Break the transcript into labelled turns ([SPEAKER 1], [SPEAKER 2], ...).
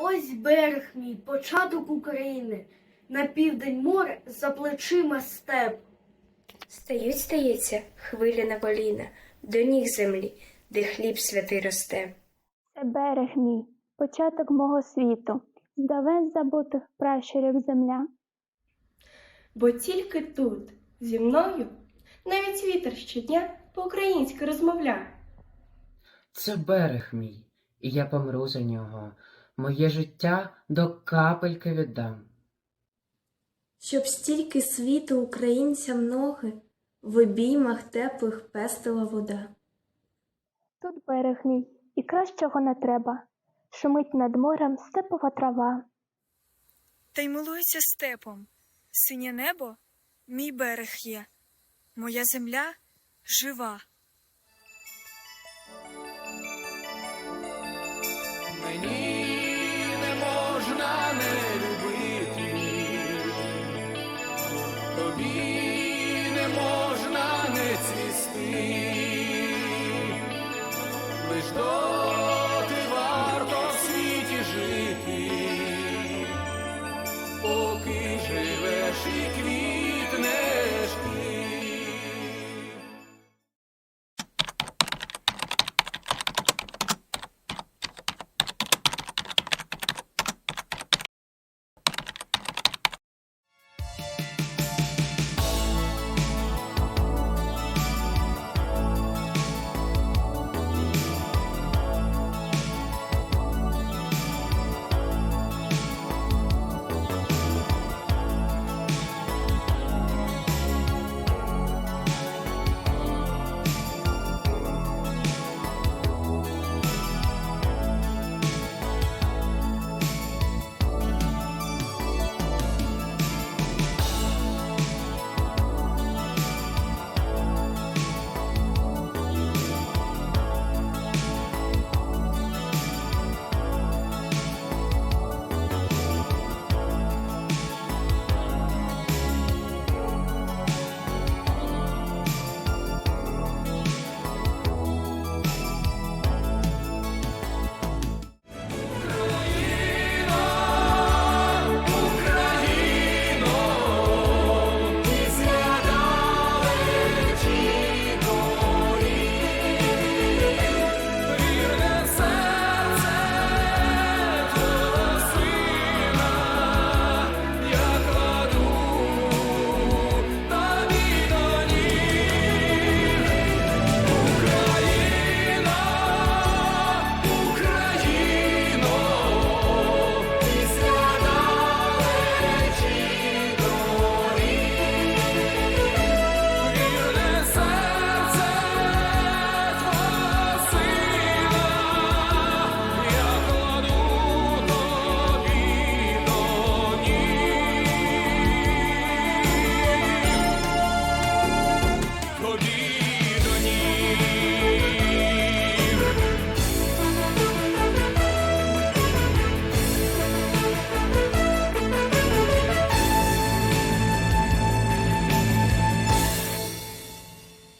[SPEAKER 1] Ось берег мій, початок України, на південь море за плечима степ.
[SPEAKER 2] Стають, стається, хвиля на коліна, до ніг землі, де хліб святий росте.
[SPEAKER 3] Це берег мій, початок мого світу, здавен забутих пращурів земля.
[SPEAKER 4] Бо тільки тут, зі мною, навіть вітер щодня по-українськи розмовляє.
[SPEAKER 5] Це берег мій, і я помру за нього. Моє життя до капельки віддам.
[SPEAKER 6] Щоб стільки світу українцям ноги в обіймах теплих пестила вода.
[SPEAKER 3] Тут берег мій, і кращого не треба. Шумить над морем степова трава.
[SPEAKER 7] Та й милується степом. Синє небо мій берег є, моя земля жива.
[SPEAKER 8] Мені Be.